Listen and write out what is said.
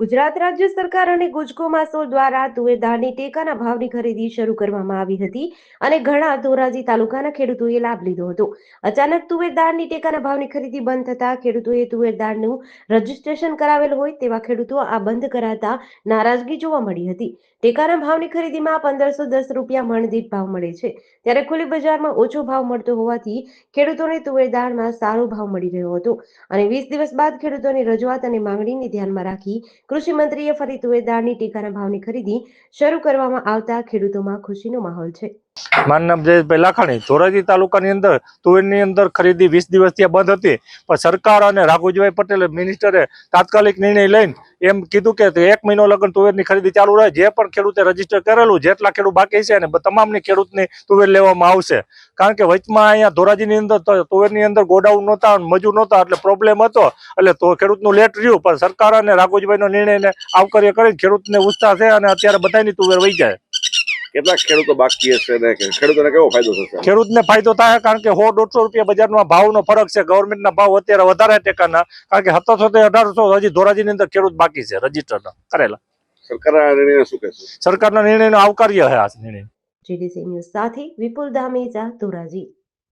ગુજરાત રાજ્ય સરકાર અને ગુજકો માસોલ દ્વારા તુવેરદાળની ટેકાના ભાવની ખરીદી શરૂ કરવામાં આવી હતી અને ઘણા ધોરાજી તાલુકાના ખેડૂતોએ લાભ લીધો હતો. અચાનક તુવેર દાળની ટેકાના ભાવની ખરીદી બંધ થતા ખેડૂતોએ તુવેર દાળનું રજીસ્ટ્રેશન કરાવેલ હોય તેવા ખેડૂતો આ બંધ કરાતા નારાજગી જોવા મળી હતી. ટેકાના ભાવની ખરીદીમાં પંદરસો દસ રૂપિયા મણ દીઠ ભાવ મળે છે. ત્યારે ખુલ્લી બજારમાં ઓછો ભાવ મળતો હોવાથી ખેડૂતોને તુવેર દાળમાં સારો ભાવ મળી રહ્યો હતો અને વીસ દિવસ બાદ ખેડૂતોની રજૂઆત અને માંગણીને ધ્યાનમાં રાખી કૃષિ મંત્રીએ ફરી તુવેર દાળની ટેકાના ભાવની ખરીદી શરૂ કરવામાં આવતા ખેડૂતોમાં ખુશીનો માહોલ છે. મારું લાખાણી. ધોરાજી તાલુકાની અંદર તુવેરની અંદર ખરીદી વીસ દિવસથી બંધ હતી. પણ સરકાર અને રાઘુજીભાઈ પટેલે મિનિસ્ટરે તાત્કાલિક નિર્ણય લઈને એમ કીધું કે એક મહિનો લગન તુવેરની ખરીદી ચાલુ રહે. જે પણ ખેડૂતે રજિસ્ટર કરેલું, જેટલા ખેડૂત બાકી છે અને તમામની ખેડૂતની તુવેર લેવામાં આવશે. કારણ કે વચમાં અહીંયા ધોરાજીની અંદર તુવેરની અંદર ગોડાઉન નહોતા મજૂર નહોતા, એટલે પ્રોબ્લેમ હતો. એટલે તો ખેડૂતનું લેટ રહ્યું, પણ સરકાર અને રાઘુજીભાઈનો નિર્ણયને આવકાર્ય કરીને ખેડૂતને ઉત્સાહ છે અને અત્યારે બધાની તુવેર વહી જાય. કેટલાક ખેડૂતો બાકી હશે ને ખેડૂતોને કેવો ફાયદો થશે? ખેડૂતને ફાયદો થાય કારણ કે સો દોઢસો રૂપિયા બજારમાં ભાવનો ફરક છે. ગવર્મેન્ટના ભાવ અત્યારે વધારે ટેકાના કારણ કે સત્તરસો થી અઢારસો હજી ધોરાજીની અંદર ખેડૂત બાકી છે રજિસ્ટર કરેલા. સરકારના નિર્ણય શું કહેશો? સરકારના નિર્ણયનો આવકાર્ય છે આ નિર્ણય. જીડીસી ન્યૂઝ સાથે વિપુલ ધામેજા ધોરાજી.